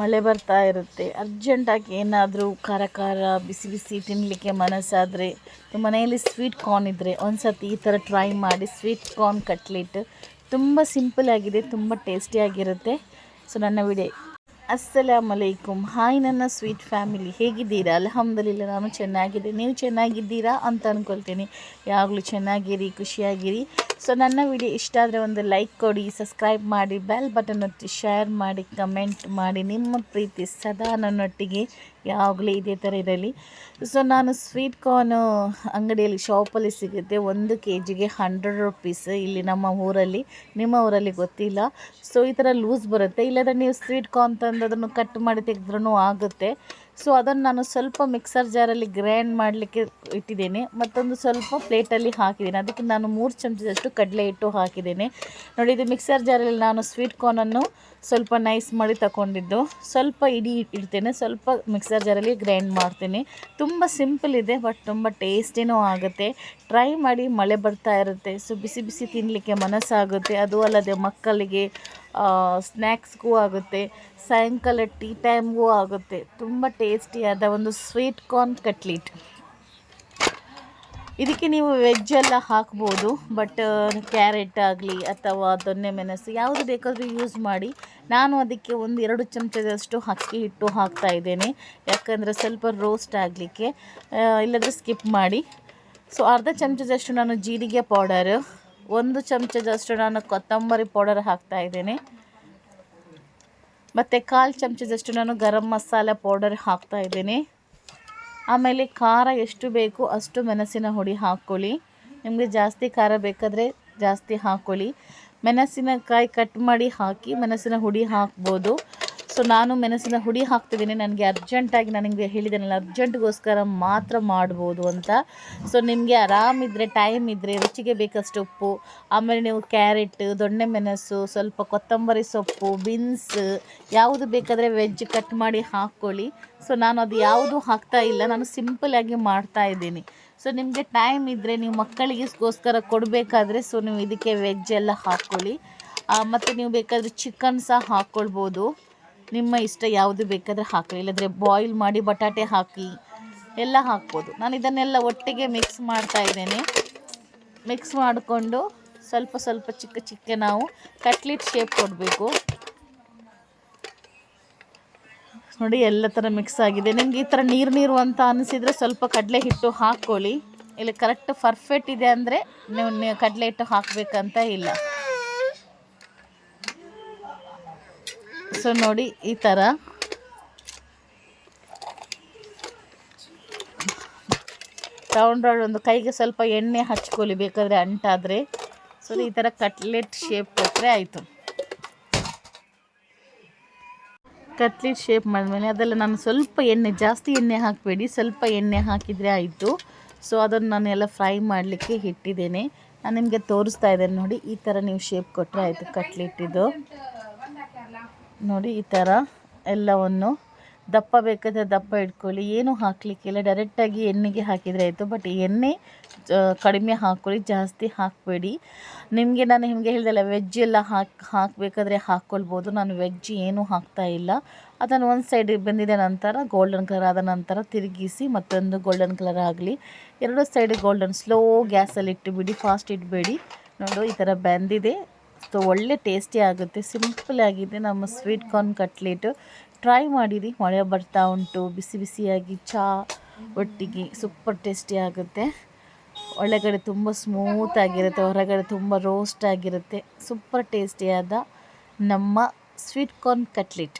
ಮಳೆ ಬರ್ತಾ ಇರುತ್ತೆ. ಅರ್ಜೆಂಟಾಗಿ ಏನಾದರೂ ಖಾರ ಖಾರ ಬಿಸಿ ಬಿಸಿ ತಿನ್ನಲಿಕ್ಕೆ ಮನಸ್ಸಾದರೆ ಮನೆಯಲ್ಲಿ ಸ್ವೀಟ್ ಕಾರ್ನ್ ಇದ್ದರೆ ಒಂದು ಸರ್ತಿ ಈ ಥರ ಟ್ರೈ ಮಾಡಿ ಸ್ವೀಟ್ ಕಾರ್ನ್ ಕಟ್ಲೆಟ್ ತುಂಬ ಸಿಂಪಲ್ ಆಗಿದೆ, ತುಂಬ ಟೇಸ್ಟಿಯಾಗಿರುತ್ತೆ ಸೊ ನನ್ನ ವಿಡಿಯೋ ಅಸ್ಸಲಾಮ್ ಅಲೈಕುಮ್. ಹಾಯ್ ನನ್ನ ಸ್ವೀಟ್ ಫ್ಯಾಮಿಲಿ ಹೇಗಿದ್ದೀರಾ? ಅಲ್ಹಮ್ದುಲಿಲ್ಲ, ನಾನು ಚೆನ್ನಾಗಿದ್ದೆ ನೀವು ಚೆನ್ನಾಗಿದ್ದೀರಾ? ಅಂತ ಅಂದ್ಕೊಳ್ತೀನಿ ಯಾವಾಗಲೂ ಚೆನ್ನಾಗಿರಿ, ಖುಷಿಯಾಗಿರಿ. ಸೊ ನನ್ನ ವಿಡಿಯೋ ಇಷ್ಟ ಆದರೆ ಒಂದು ಲೈಕ್ ಕೊಡಿ ಸಬ್ಸ್ಕ್ರೈಬ್ ಮಾಡಿ ಬೆಲ್ ಬಟನ್ ಒತ್ತಿ ಶೇರ್ ಮಾಡಿ ಕಮೆಂಟ್ ಮಾಡಿ. ನಿಮ್ಮ ಪ್ರೀತಿ ಸದಾ ನನ್ನೊಟ್ಟಿಗೆ ಯಾವಾಗಲೂ ಇದೇ ಥರ ಇರಲಿ. ಸೊ ನಾನು ಸ್ವೀಟ್ ಕಾರ್ನು ಅಂಗಡಿಯಲ್ಲಿ ಶಾಪಲ್ಲಿ ಸಿಗುತ್ತೆ. ಒಂದು ಕೆ ಜಿಗೆ ಹಂಡ್ರೆಡ್ ರುಪೀಸ್ ಇಲ್ಲಿ ನಮ್ಮ ಊರಲ್ಲಿ, ನಿಮ್ಮ ಊರಲ್ಲಿ ಗೊತ್ತಿಲ್ಲ. ಸೊ ಈ ಥರ ಲೂಸ್ ಬರುತ್ತೆ. ಇಲ್ಲದ್ರೆ ನೀವು ಸ್ವೀಟ್ ಕಾರ್ನ್ ತಂದು ಅದನ್ನು ಕಟ್ ಮಾಡಿ ತೆಗೆದ್ರೂ ಆಗುತ್ತೆ. ಸೊ ಅದನ್ನು ನಾನು ಸ್ವಲ್ಪ ಮಿಕ್ಸರ್ ಜಾರಲ್ಲಿ ಗ್ರೈಂಡ್ ಮಾಡಲಿಕ್ಕೆ ಇಟ್ಟಿದ್ದೇನೆ. ಮತ್ತೊಂದು ಸ್ವಲ್ಪ ಪ್ಲೇಟಲ್ಲಿ ಹಾಕಿದ್ದೇನೆ. ಅದಕ್ಕೆ ನಾನು ಮೂರು ಚಮಚದಷ್ಟು ಕಡಲೆ ಹಿಟ್ಟು ಹಾಕಿದ್ದೇನೆ. ನೋಡಿ, ಇದು ಮಿಕ್ಸರ್ ಜಾರಲ್ಲಿ ನಾನು ಸ್ವೀಟ್ ಕಾರ್ನನ್ನು ಸ್ವಲ್ಪ ನೈಸ್ ಮಾಡಿ ತಗೊಂಡಿದ್ದು. ಸ್ವಲ್ಪ ಇಡಿ ಇಡ್ತೇನೆ. ಸ್ವಲ್ಪ ಮಿಕ್ಸರ್ ಜಾರಲ್ಲಿ ಗ್ರೈಂಡ್ ಮಾಡ್ತೀನಿ. ತುಂಬ ಸಿಂಪಲ್ ಇದೆ ಬಟ್ ತುಂಬ ಟೇಸ್ಟಿನೂ ಆಗುತ್ತೆ. ಟ್ರೈ ಮಾಡಿ ಮಳೆ ಬರ್ತಾ ಇರುತ್ತೆ. ಸೊ ಬಿಸಿ ಬಿಸಿ ತಿನ್ನಲಿಕ್ಕೆ ಮನಸ್ಸಾಗುತ್ತೆ. ಅದು ಅಲ್ಲದೆ ಮಕ್ಕಳಿಗೆ ಸ್ನ್ಯಾಕ್ಸ್ಗೂ ಆಗುತ್ತೆ, ಸಾಯಂಕಾಲ ಟೀ ಟೈಮ್ಗೂ ಆಗುತ್ತೆ. ತುಂಬ ಟೇಸ್ಟಿಯಾದ ಒಂದು ಸ್ವೀಟ್ ಕಾರ್ನ್ ಕಟ್ಲೀಟ್. ಇದಕ್ಕೆ ನೀವು ವೆಜ್ ಎಲ್ಲ ಹಾಕ್ಬೋದು, ಬಟ್ ಕ್ಯಾರೆಟ್ ಆಗಲಿ ಅಥವಾ ದೊನ್ನೆ ಮೆಣಸು ಯಾವುದು ಬೇಕಾದರೂ ಯೂಸ್ ಮಾಡಿ. ನಾನು ಅದಕ್ಕೆ ಒಂದು ಎರಡು ಚಮಚದಷ್ಟು ಅಕ್ಕಿ ಹಿಟ್ಟು ಹಾಕ್ತಾ ಇದ್ದೇನೆ. ಯಾಕಂದರೆ ಸ್ವಲ್ಪ ರೋಸ್ಟ್ ಆಗಲಿಕ್ಕೆ ಇಲ್ಲದ್ರೆ ಸ್ಕಿಪ್ ಮಾಡಿ. ಸೊ, ಅರ್ಧ ಚಮಚದಷ್ಟು ನಾನು ಜೀರಿಗೆ ಪೌಡರ್ ಒಂದು ಚಮಚದಷ್ಟು ನಾನು ಕೊತ್ತಂಬರಿ ಪೌಡರ್ ಹಾಕ್ತಾ ಇದ್ದೀನಿ. ಮತ್ತು ಕಾಲು ಚಮಚದಷ್ಟು ನಾನು ಗರಂ ಮಸಾಲೆ ಪೌಡರ್ ಹಾಕ್ತಾ ಇದ್ದೀನಿ. ಆಮೇಲೆ ಖಾರ ಎಷ್ಟು ಬೇಕು ಅಷ್ಟು ಮೆಣಸಿನ ಹುಡಿ ಹಾಕ್ಕೊಳ್ಳಿ ನಿಮಗೆ ಜಾಸ್ತಿ ಖಾರ ಬೇಕಾದರೆ ಜಾಸ್ತಿ ಹಾಕ್ಕೊಳ್ಳಿ ಮೆಣಸಿನಕಾಯಿ ಕಟ್ ಮಾಡಿ ಹಾಕಿ ಮೆಣಸಿನ ಹುಡಿ ಹಾಕ್ಬೋದು. ಸೊ ನಾನು ಮೆಣಸಿನ ಹುಡಿ ಹಾಕ್ತಿದ್ದೀನಿ. ನನಗೆ ಅರ್ಜೆಂಟಾಗಿ ನನಗೆ ಹೇಳಿದ್ದೇನಲ್ಲ ಅರ್ಜೆಂಟ್ಗೋಸ್ಕರ ಮಾತ್ರ ಮಾಡ್ಬೋದು ಅಂತ. ಸೊ ನಿಮಗೆ ಆರಾಮಿದ್ರೆ ಟೈಮ್ ಇದ್ದರೆ ರುಚಿಗೆ ಬೇಕಷ್ಟು ಉಪ್ಪು, ಆಮೇಲೆ ನೀವು ಕ್ಯಾರೆಟ್ ದೊಣ್ಣೆ ಮೆಣಸು, ಸ್ವಲ್ಪ ಕೊತ್ತಂಬರಿ ಸೊಪ್ಪು ಬೀನ್ಸ್ ಯಾವುದು ಬೇಕಾದರೆ ವೆಜ್ ಕಟ್ ಮಾಡಿ ಹಾಕ್ಕೊಳ್ಳಿ ಸೊ ನಾನು ಅದು ಯಾವುದು ಹಾಕ್ತಾ ಇಲ್ಲ, ನಾನು ಸಿಂಪಲಾಗಿ ಮಾಡ್ತಾ ಇದ್ದೀನಿ. ಸೊ ನಿಮಗೆ ಟೈಮ್ ಇದ್ದರೆ ನೀವು ಮಕ್ಕಳಿಗೆಗೋಸ್ಕರ ಕೊಡಬೇಕಾದ್ರೆ ಸೊ ನೀವು ಇದಕ್ಕೆ ವೆಜ್ ಎಲ್ಲ ಹಾಕ್ಕೊಳ್ಳಿ ಮತ್ತು ನೀವು ಬೇಕಾದರೆ ಚಿಕನ್ ಸಹ ಹಾಕ್ಕೊಳ್ಬೋದು ನಿಮ್ಮ ಇಷ್ಟ ಯಾವುದು ಬೇಕಾದರೆ ಹಾಕಿ ಇಲ್ಲದ್ರೆ ಬಾಯ್ಲ್ ಮಾಡಿ ಬಟಾಟೆ ಹಾಕಿ ಎಲ್ಲ ಹಾಕ್ಬೋದು. ನಾನು ಇದನ್ನೆಲ್ಲ ಒಟ್ಟಿಗೆ ಮಿಕ್ಸ್ ಮಾಡ್ತಾ ಇದ್ದೇನೆ. ಮಿಕ್ಸ್ ಮಾಡಿಕೊಂಡು ಸ್ವಲ್ಪ ಸ್ವಲ್ಪ ಚಿಕ್ಕ ಚಿಕ್ಕ ನಾವು ಕಟ್ಲೆಟ್ ಶೇಪ್ ಕೊಡಬೇಕು. ನೋಡಿ, ಎಲ್ಲ ಥರ ಮಿಕ್ಸ್ ಆಗಿದೆ. ನಿಮ್ಗೆ ಈ ಥರ ನೀರು ನೀರು ಅಂತ ಅನಿಸಿದರೆ ಸ್ವಲ್ಪ ಕಡಲೆ ಹಿಟ್ಟು ಹಾಕ್ಕೊಳ್ಳಿ. ಇಲ್ಲಿ ಕರೆಕ್ಟ್ ಪರ್ಫೆಕ್ಟ್ ಇದೆ ಅಂದರೆ ನೀವು ಕಡಲೆ ಹಿಟ್ಟು ಹಾಕಬೇಕಂತ ಇಲ್ಲ. ಸೊ ನೋಡಿ, ಈ ಥರ ರೌಂಡ್ ರೌಂಡ್ ಒಂದು ಕೈಗೆ ಸ್ವಲ್ಪ ಎಣ್ಣೆ ಹಚ್ಕೊಳ್ಳಿ, ಬೇಕಾದರೆ ಅಂಟಾದರೆ. ಸೊ ಈ ಥರ ಕಟ್ಲೆಟ್ ಶೇಪ್ ಕೊಟ್ಟರೆ ಆಯಿತು. ಕಟ್ಲೆಟ್ ಶೇಪ್ ಮಾಡಿದ್ಮೇಲೆ ಅದೆಲ್ಲ ನಾನು ಸ್ವಲ್ಪ ಎಣ್ಣೆ, ಜಾಸ್ತಿ ಎಣ್ಣೆ ಹಾಕಬೇಡಿ, ಸ್ವಲ್ಪ ಎಣ್ಣೆ ಹಾಕಿದರೆ ಆಯಿತು. ಸೊ ಅದನ್ನು ನಾನು ಎಲ್ಲ ಫ್ರೈ ಮಾಡಲಿಕ್ಕೆ ಇಟ್ಟಿದ್ದೇನೆ. ನಾನು ನಿಮಗೆ ತೋರಿಸ್ತಾ ಇದ್ದೇನೆ ನೋಡಿ, ಈ ಥರ ನೀವು ಶೇಪ್ ಕೊಟ್ಟರೆ ಆಯಿತು ಕಟ್ಲೆಟ್ಟಿದ್ದು ನೋಡಿ, ಈ ಥರ ಎಲ್ಲವನ್ನು ದಪ್ಪ ಬೇಕಾದರೆ ದಪ್ಪ ಇಟ್ಕೊಳ್ಳಿ. ಏನೂ ಹಾಕಲಿಕ್ಕಿಲ್ಲ. ಡೈರೆಕ್ಟಾಗಿ ಎಣ್ಣೆಗೆ ಹಾಕಿದರೆ ಆಯಿತು. ಬಟ್ ಎಣ್ಣೆ ಕಡಿಮೆ ಹಾಕ್ಕೊಳ್ಳಿ ಜಾಸ್ತಿ ಹಾಕಬೇಡಿ. ನಿಮಗೆ ನಾನು ನಿಮಗೆ ಹೇಳಿದೆಲ್ಲ ವೆಜ್ ಎಲ್ಲ ಹಾಕಿ, ಹಾಕಬೇಕಾದ್ರೆ ಹಾಕ್ಕೊಳ್ಬೋದು. ನಾನು ವೆಜ್ ಏನೂ ಹಾಕ್ತಾ ಇಲ್ಲ. ಅದನ್ನು ಒಂದು ಸೈಡ್ ಬಂದಿದ ನಂತರ ಗೋಲ್ಡನ್ ಕಲರ್ ಆದ ನಂತರ ತಿರುಗಿಸಿ ಮತ್ತೊಂದು ಗೋಲ್ಡನ್ ಕಲರ್ ಆಗಲಿ. ಎರಡು ಸೈಡ್ ಗೋಲ್ಡನ್ ಸ್ಲೋ ಗ್ಯಾಸಲ್ಲಿ ಇಟ್ಟುಬಿಡಿ ಫಾಸ್ಟ್ ಇಡಬೇಡಿ ನೋಡು, ಈ ಥರ ಬೆಂದಿದೆ. ಸೊ ಒಳ್ಳೆ ಟೇಸ್ಟಿ ಆಗುತ್ತೆ. ಸಿಂಪಲ್ ಆಗಿದೆ ನಮ್ಮ ಸ್ವೀಟ್ ಕಾರ್ನ್ ಕಟ್ಲೇಟು ಟ್ರೈ ಮಾಡಿರಿ. ಮಳೆ ಬರ್ತಾ ಉಂಟು. ಬಿಸಿ ಬಿಸಿಯಾಗಿ ಚಹಾ ಒಟ್ಟಿಗೆ ಸೂಪರ್ ಟೇಸ್ಟಿ ಆಗುತ್ತೆ. ಒಳಗಡೆ ತುಂಬ ಸ್ಮೂತ್ ಆಗಿರುತ್ತೆ. ಹೊರಗಡೆ ತುಂಬ ರೋಸ್ಟ್ ಆಗಿರುತ್ತೆ. ಸೂಪರ್ ಟೇಸ್ಟಿಯಾದ ನಮ್ಮ ಸ್ವೀಟ್ ಕಾರ್ನ್ ಕಟ್ಲೆಟ್